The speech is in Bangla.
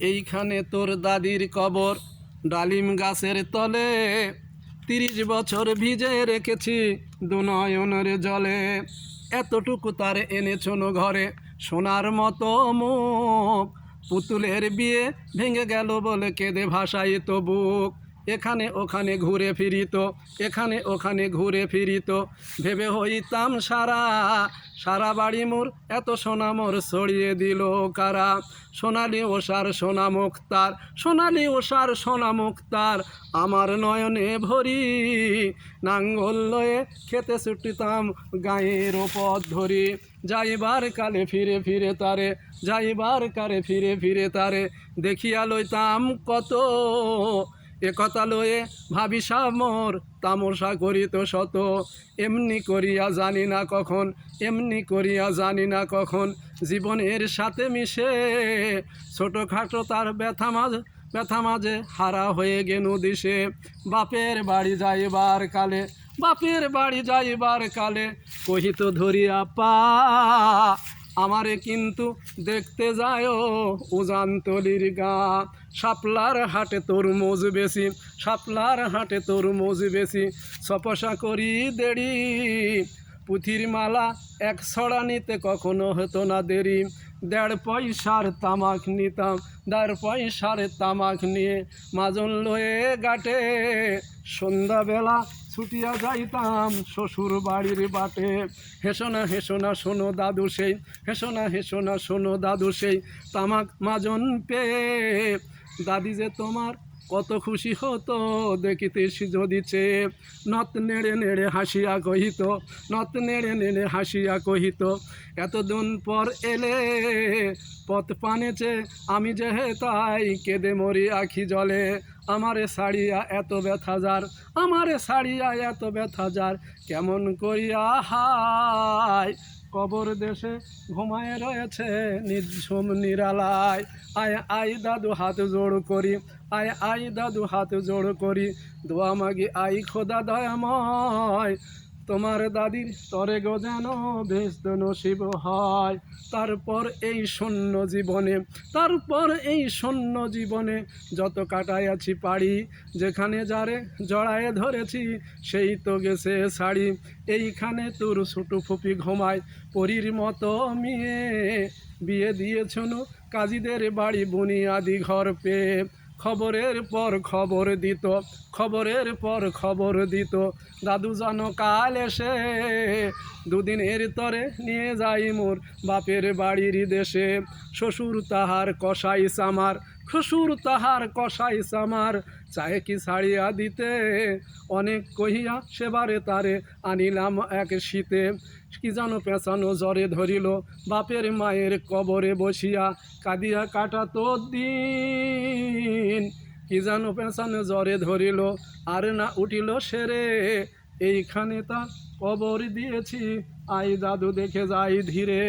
এইখানে তোর দাদির কবর, ডালিম গাছের তলে। তিরিশ বছর ভিজে রেখেছি দুনয়নের জলে। এতটুকু তার এনেছনো ঘরে, সোনার মতো মুখ। পুতুলের বিয়ে ভেঙে গেল বলে কেঁদে ভাসাই তো বুক এখানে ওখানে ঘুরে ফিরিত এখানে ওখানে ঘুরে ফিরিত ভেবে হইতাম সারা সারা বাড়ি মোর এত সোনা মোর ছড়িয়ে দিল কারা। সোনালি ওষার সোনা মুক্তার, সোনালি ওষার সোনা মুক্তার আমার নয়নে ভরি। নাঙ্গল লয়ে খেতে ছুটিতাম গায়ের পথ ধরি। যাইবার কালে ফিরে ফিরে তারে, যাইবার কালে ফিরে ফিরে তারে, দেখিয়া লইতাম কত একথা লয়ে ভাবি মোর, তামসা করিত শত। এমনি করিয়া জানি না কখন, এমনি করিয়া জানি না কখন জীবনের সাথে মিশে। ছোটোখাটো তার ব্যথা মাঝ, ব্যথা মাঝে হারা হয়ে গেনু দিশে। বাপের বাড়ি যাইবার কালে, বাপের বাড়ি যাইবার কালে কহিত, ধরিয়া পা আমারে কিন্তু দেখতে যায় উজানতলির গা। শাপলার হাটে তরমুজ বেশি, শাপলার হাটে তরমুজ বেশি। সপসা করি দেরি, পুঁথির মালা এক ছড়া নিতে কখনো হতো না দেরি। দেড় পয়সার তামাক নিতাম, দেড় পয়সার তামাক নিয়ে মাজন লয়ে গাটে সন্ধ্যাবেলা ছুটিয়া যাইতাম শ্বশুর বাড়ির বাটে। হেসো না হেসো না, শোনো দাদু সেই। হেসো না হেসো না, শোনো দাদু সেই। তামাক মাজন পেয়ে দাদি যে তোমার কত খুশি হতো দেখিতে যদি চেয়ে নত নেড়ে নেড়ে হাসিয়া কহিত, নত নেড়ে নেড়ে হাসিয়া কহিত, এতদিন পর এলে পথ পানেছে আমি যে তাই কেঁদে মরি আখি জলে। আমারে সাড়িয়া এত ব্যথা যার, আমারে সাড়িয়া এত ব্যথা যার, কেমন করিয়া হায়? কবর দেশে ঘুমায় রয়েছে নিঝুম নিরালায়। আয় আই দাদু, হাত জোড় করি। আয় আই দাদু, হাত জোড় করি। দোয়া মাগি আই খোদা দয়াময়। তোমার দাদির তরে গো যেন ভেস্ত নসিব হয়। তারপর এই শূন্য জীবনে, তারপর এই শূন্য জীবনে যত কাটাইয়াছি পাড়ি, যেখানে যারে জড়ায়ে ধরেছি সেই তো গেছে শাড়ি এইখানে তোর ছোটো ফুপি ঘুমায়, পরীর মতো মেয়ে। বিয়ে দিয়েছনু কাজীদের বাড়ি বুনিয়াদি ঘর পেয়ে খবরের পর খবর দিত, খবরের পর খবর দিত। দাদু জানো কাল এসে, দুদিনের তরে নিয়ে যাই মোর বাপের বাড়ির দেশে। শ্বশুর তাহার কষাই সামার, শ্বশুর তাহার কষাই সামার। চাহে কি ছাড়িয়া দিতে? অনেক কহিয়া সেবারে তারে আনিলাম এক শীতে। কি যেন পেঁচানো জ্বরে ধরিল, বাপের মায়ের কবরে বসিয়া কাঁদিয়া কাটা তো দিন। কি যেন পেঁচানো জ্বরে ধরিল, আর না উঠিল সেরে। এইখানে তা কবর দিয়েছি আই দাদু দেখে যাই ধীরে।